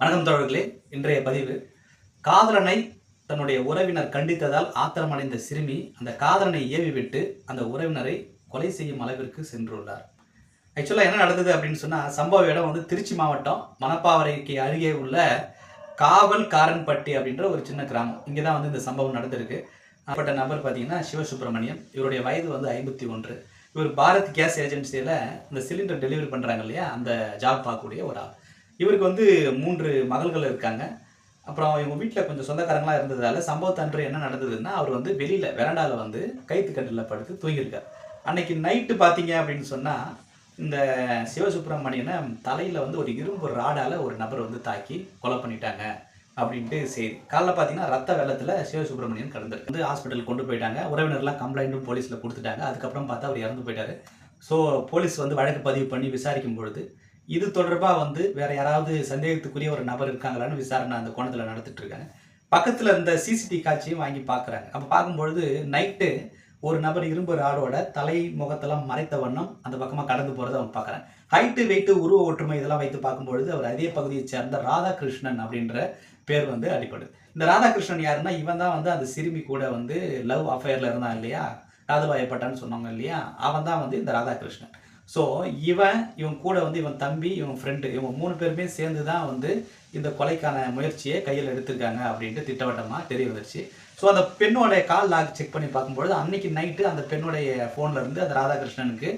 வணக்கம் தோழர்களே இன்றைய பதிவு. காதலனை தன்னுடைய உறவினர் கண்டித்ததால் ஆத்திரமடைந்த சிறுமி அந்த காதலனை ஏவிவிட்டு அந்த உறவினரை கொலை செய்யும் அளவிற்கு சென்றுள்ளார். ஆக்சுவலாக என்ன நடந்தது அப்படின்னு சொன்னால் சம்பவ இடம் வந்து திருச்சி மாவட்டம் மணப்பாவரைக்கு அருகே உள்ள காவல் காரன்பட்டி அப்படின்ற ஒரு சின்ன கிராமம். இங்கே தான் வந்து இந்த சம்பவம் நடந்திருக்கு. அப்பட்ட நபர் பார்த்தீங்கன்னா சிவசுப்பிரமணியம் இவருடைய வயது வந்து ஐம்பத்தி ஒன்று. இவர் பாரத் கேஸ் ஏஜென்சியில் இந்த சிலிண்டர் டெலிவரி பண்ணுறாங்க இல்லையா அந்த ஜாப் பார்க்கக்கூடிய ஒரு ஆள். இவருக்கு வந்து மூன்று மகள்கள் இருக்காங்க. அப்புறம் இவங்க வீட்டில் கொஞ்சம் சொந்தக்காரங்களாக இருந்ததால் சம்பவத்தன்று என்ன நடந்ததுன்னா அவர் வந்து வெளியில் வெரண்டாவில் வந்து கைத்து கட்டில் படுத்து தூங்கியிருக்கார். அன்னைக்கு நைட்டு பார்த்தீங்க அப்படின்னு சொன்னால் இந்த சிவசுப்பிரமணியனை தலையில் வந்து ஒரு இரும்பு ராடால் ஒரு நபர் வந்து தாக்கி கொலை பண்ணிட்டாங்க அப்படின்ட்டு சரி காலைல பார்த்தீங்கன்னா ரத்த வெள்ளத்தில் சிவசுப்பிரமணியன் கடந்திருக்கு வந்து ஹாஸ்பிட்டல் கொண்டு போயிட்டாங்க. உறவினர்லாம் கம்ப்ளைண்ட்டும் போலீஸில் கொடுத்துட்டாங்க. அதுக்கப்புறம் பார்த்தா அவர் இறந்து போயிட்டார். ஸோ போலீஸ் வந்து வழக்கு பதிவு பண்ணி விசாரிக்கும் பொழுது இது தொடர்பாக வந்து வேற யாராவது சந்தேகத்துக்குரிய ஒரு நபர் இருக்காங்களான்னு விசாரணை அந்த கோணத்தில் நடத்திட்டு இருக்காங்க. பக்கத்தில் இருந்த சிசிடிவி காட்சியும் வாங்கி பார்க்குறாங்க அப்போ பார்க்கும்பொழுது நைட்டு ஒரு நபர் இரும்பு ராடோட தலை முகத்தெல்லாம் மறைத்த வண்ணம் அந்த பக்கமாக கடந்து போகிறத அவன் பார்க்குறேன் ஹைட்டு வெயிட்டு உருவ ஒற்றுமை இதெல்லாம் வைத்து பார்க்கும்பொழுது அவர் அதே பகுதியைச் சேர்ந்த ராதாகிருஷ்ணன் அப்படின்ற பேர் வந்து அடிப்படுது இந்த ராதாகிருஷ்ணன் யாருன்னா இவன் தான் வந்து அந்த சிறுமி கூட வந்து லவ் அஃபேரில் இருந்தான் இல்லையா? காதல் வயப்பட்டான்னு சொன்னாங்க இல்லையா? அவன் தான் வந்து இந்த ராதாகிருஷ்ணன். ஸோ இவன் இவன் கூட வந்து இவன் தம்பி இவன் ஃப்ரெண்டு இவங்க மூணு பேருமே சேர்ந்து தான் வந்து இந்த கொலைக்கான முயற்சியை கையில் எடுத்திருக்காங்க அப்படின்ட்டு திட்டவட்டமாக தெரிய வந்துருச்சு. ஸோ அந்த பெண்ணோடைய கால் லாக் செக் பண்ணி பார்க்கும்பொழுது அன்னைக்கு நைட்டு அந்த பெண்ணுடைய ஃபோனில் இருந்து அந்த ராதாகிருஷ்ணனுக்கு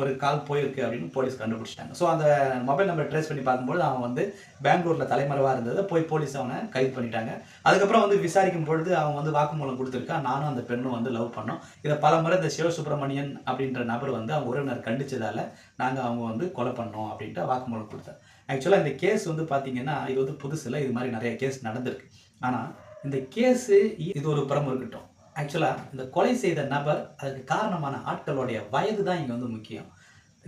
ஒரு கால் போயிருக்கு அப்படின்னு போலீஸ் கண்டுபிடிச்சிட்டாங்க. ஸோ அந்த மொபைல் நம்பர் ட்ரேஸ் பண்ணி பார்க்கும்பொழுது அவன் வந்து பெங்களூரில் தலைமறைவாக இருந்தது போய் போலீஸ் அவனை கைது பண்ணிட்டாங்க. அதுக்கப்புறம் வந்து விசாரிக்கும் பொழுது அவன் வந்து வாக்குமூலம் கொடுத்துருக்கான் நானும் அந்த பெண்ணும் வந்து லவ் பண்ணோம். இதை பல முறை இந்த சிவசுப்ரமணியன் அப்படின்ற நபர் வந்து அவங்க உறவினர் கண்டிச்சதால் நாங்கள் அவங்க வந்து கொலை பண்ணோம் அப்படின்ட்டு வாக்குமூலம் கொடுத்தேன் ஆக்சுவலாக இந்த கேஸ் வந்து பார்த்தீங்கன்னா இது வந்து புதுசில் இது மாதிரி நிறைய கேஸ் நடந்திருக்கு. ஆனால் இந்த கேஸு இது ஒரு புறம் இருக்கட்டும். ஆக்சுவலாக இந்த கொலை செய்த நபர் அதுக்கு காரணமான ஆட்களுடைய வயது தான் இங்கே வந்து முக்கியம்.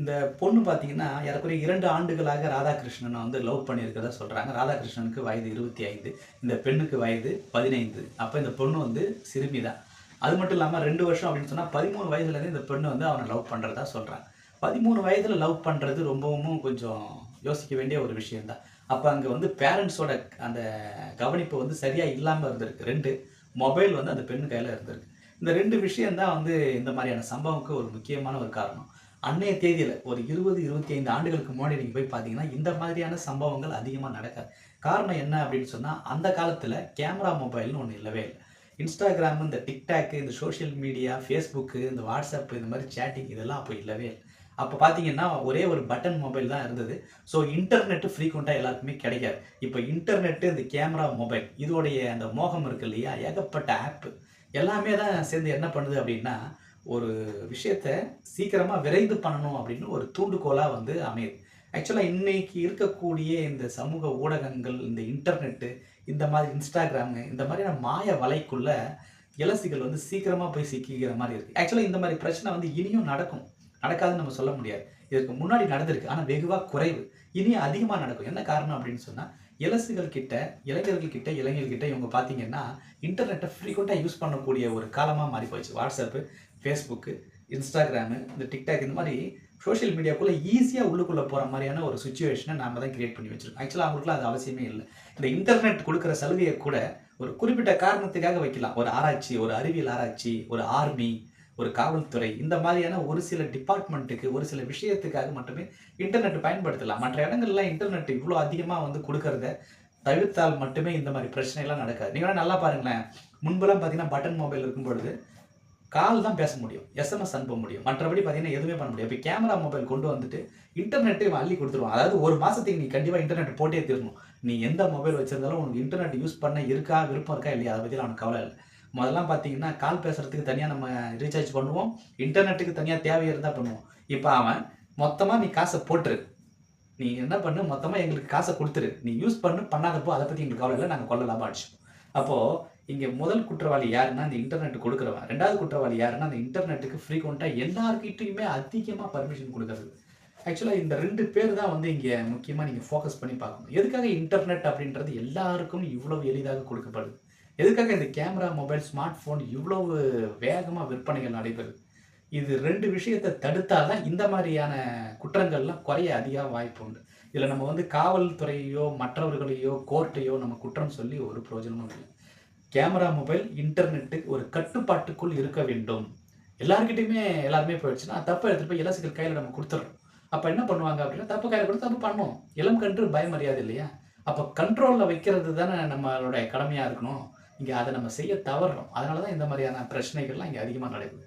இந்த பொண்ணு பார்த்தீங்கன்னா ஏறக்குறைய இரண்டு ஆண்டுகளாக ராதாகிருஷ்ணனை வந்து லவ் பண்ணியிருக்கிறதா சொல்கிறாங்க ராதாகிருஷ்ணனுக்கு வயது இருபத்தி ஐந்து இந்த பெண்ணுக்கு வயது பதினைந்து. அப்போ இந்த பொண்ணு வந்து சிறுமி தான் அது மட்டும் இல்லாமல் ரெண்டு வருஷம் அப்படின்னு சொன்னால் பதிமூணு வயதுலேருந்து இந்த பெண்ணு வந்து அவனை லவ் பண்ணுறதா சொல்கிறாங்க பதிமூணு வயதில் லவ் பண்ணுறது ரொம்பவும் கொஞ்சம் யோசிக்க வேண்டிய ஒரு விஷயம்தான். அப்போ அங்கே வந்து பேரண்ட்ஸோட அந்த கவனிப்பு வந்து சரியாக இல்லாமல் இருந்திருக்கு. ரெண்டு மொபைல் வந்து அந்த பெண்ணு கையில் இருந்திருக்கு. இந்த ரெண்டு விஷயம்தான் வந்து இந்த மாதிரியான சம்பவம்க்கு ஒரு முக்கியமான ஒரு காரணம். அன்னைய தேதியில் ஒரு இருபது இருபத்தி ஐந்து ஆண்டுகளுக்கு முன்னாடி நீங்கள் போய் பார்த்தீங்கன்னா இந்த மாதிரியான சம்பவங்கள் அதிகமாக நடக்காது. காரணம் என்ன அப்படின்னு சொன்னால் அந்த காலத்தில் கேமரா மொபைல்னு ஒன்று இல்லவே இல்லை. இன்ஸ்டாகிராம் இந்த டிக்டாக்கு இந்த சோஷியல் மீடியா ஃபேஸ்புக்கு இந்த வாட்ஸ்அப் இந்த மாதிரி சேட்டிங் இதெல்லாம் அப்போ இல்லவே இல்லை. அப்போ பார்த்தீங்கன்னா ஒரே ஒரு பட்டன் மொபைல் தான் இருந்தது. ஸோ இன்டர்நெட்டு ஃப்ரீக்வெண்ட்டாக எல்லாருக்குமே கிடைக்காது. இப்போ இன்டர்நெட்டு இந்த கேமரா மொபைல் இதோடைய அந்த மோகம் இருக்கு இல்லையா? ஏகப்பட்ட ஆப்பு எல்லாமே தான் சேர்ந்து என்ன பண்ணுது அப்படின்னா ஒரு விஷயத்த சீக்கிரமாக விரைந்து பண்ணணும் அப்படின்னு ஒரு தூண்டுகோலாக வந்து அமையுது. ஆக்சுவலாக இன்னைக்கு இருக்கக்கூடிய இந்த சமூக ஊடகங்கள் இந்த இன்டர்நெட்டு இந்த மாதிரி இன்ஸ்டாகிராமு இந்த மாதிரியான மாய வலைக்குள்ளே இலசிகள் வந்து சீக்கிரமாக போய் சிக்கிக்கிற மாதிரி இருக்குது ஆக்சுவலாக இந்த மாதிரி பிரச்சனை வந்து இனியும் நடக்கும். நடக்காதுன்னு நம்ம சொல்ல முடியாது. இதற்கு முன்னாடி நடந்திருக்கு. ஆனால் வெகுவாக குறைவு. இனி அதிகமாக நடக்கும். என்ன காரணம் அப்படின்னு சொன்னால் இலசுகள் கிட்ட இளைஞர்கள் கிட்ட இளைஞர்கிட்ட இவங்க பார்த்தீங்கன்னா இன்டர்நெட்டை ஃப்ரீக்வெண்ட்டாக யூஸ் பண்ணக்கூடிய ஒரு காலமாக மாறி போயிடுச்சு வாட்ஸ்அப்பு ஃபேஸ்புக்கு இன்ஸ்டாகிராமு இந்த டிக்டாக் இந்த மாதிரி சோஷியல் மீடியாக்குள்ளே ஈஸியாக உள்ளுக்குள்ளே போகிற மாதிரியான ஒரு சுச்சுவேஷனை நாம தான் கிரியேட் பண்ணி வச்சிருக்கோம். ஆக்சுவலாக அவங்களுக்குலாம் அது அவசியமே இல்லை. இந்த இன்டர்நெட் கொடுக்குற சலுகையை கூட ஒரு குறிப்பிட்ட காரணத்துக்காக வைக்கலாம். ஒரு ஆராய்ச்சி ஒரு அறிவியல் ஆராய்ச்சி ஒரு ஆர்மி ஒரு காவல்துறை இந்த மாதிரியான ஒரு சில டிபார்ட்மெண்ட்டுக்கு ஒரு சில விஷயத்துக்காக மட்டுமே இன்டர்நெட் பயன்படுத்தலாம். மற்ற இடங்கள்லாம் இன்டர்நெட் இவ்வளோ அதிகமாக வந்து கொடுக்கறத தவிர்த்தால் மட்டுமே இந்த மாதிரி பிரச்சனைலாம் நடக்காது. நீங்கள் வேணால் நல்லா பாருங்களேன். முன்பெல்லாம் பார்த்தீங்கன்னா பட்டன் மொபைல் இருக்கும் பொழுது கால் தான் பேச முடியும். எஸ்எம்எஸ் அனுப்ப முடியும். மற்றபடி பார்த்தீங்கன்னா எதுவுமே பண்ண முடியும் இப்போ கேமரா மொபைல் கொண்டு வந்துட்டு இன்டர்நெட்டை அள்ளி கொடுத்துருவான் அதாவது ஒரு மாதத்துக்கு நீ கண்டிப்பாக இன்டர்நெட் போட்டே தீரணும். நீ எந்த மொபைல் வச்சிருந்தாலும் உனக்கு இன்டர்நெட் யூஸ் பண்ண இருக்கா விருப்பம் இருக்கா இல்லையா? அதை பற்றி அவனுக்கு கவலை இல்லை. முதல்லாம் பார்த்தீங்கன்னா கால் பேசுறதுக்கு தனியாக நம்ம ரீசார்ஜ் பண்ணுவோம். இன்டர்நெட்டுக்கு தனியாக தேவை இருந்தால் பண்ணுவோம். இப்போ அவன் மொத்தமாக நீ காசை போட்டுரு. நீ என்ன பண்ணு? மொத்தமாக எங்களுக்கு காசை கொடுத்துரு. நீ யூஸ் பண்ணு பண்ணாதப்போ அதை பற்றி எங்களுக்கு கவலை இல்லை. நாங்கள் கொள்ள லாபம் அடிச்சோம் அப்போது இங்கே முதல் குற்றவாளி யாருன்னா இந்த இன்டர்நெட் கொடுக்குறவன். ரெண்டாவது குற்றவாளி யாருன்னா அந்த இன்டர்நெட்டுக்கு ஃப்ரீக்வெண்ட்டாக எல்லாருக்கிட்டையுமே அதிகமாக பர்மிஷன் கொடுக்கறது. ஆக்சுவலாக இந்த ரெண்டு பேர் தான் வந்து இங்கே முக்கியமாக நீங்கள் ஃபோக்கஸ் பண்ணி பார்க்கணும். எதுக்காக இன்டர்நெட் அப்படின்றது எல்லாருக்கும் இவ்வளவு எளிதாக கொடுக்கப்படுது? எதுக்காக இந்த கேமரா மொபைல் ஸ்மார்ட் ஃபோன் இவ்வளவு வேகமாக விற்பனைகள் நடைபெறுது? இது ரெண்டு விஷயத்தை தடுத்தாதான் இந்த மாதிரியான குற்றங்கள்லாம் குறைய அதிக வாய்ப்பு உண்டு. இதில் நம்ம வந்து காவல்துறையோ மற்றவர்களையோ கோர்ட்டையோ நம்ம குற்றம் சொல்லி ஒரு பிரயோஜனமும் இல்லை. கேமரா மொபைல் இன்டர்நெட்டு ஒரு கட்டுப்பாட்டுக்குள் இருக்க வேண்டும். எல்லாருக்கிட்டையுமே எல்லாருமே போயிடுச்சுன்னா தப்பை எடுத்துகிட்டு போய் இலசுகள் கையில் நம்ம கொடுத்துட்றோம் அப்போ என்ன பண்ணுவாங்க அப்படின்னா தப்பு கையில் கொடுத்து தப்பு பண்ணும் இளம் கன்று பயமறியாது இல்லையா? அப்போ கண்ட்ரோலில் வைக்கிறது தானே நம்மளுடைய கடமையாக இருக்கணும். இங்கே அதை நம்ம செய்ய தவறுறோம் அதனால தான் இந்த மாதிரியான பிரச்சனைகள்லாம் இங்கே அதிகமாக நடக்குது.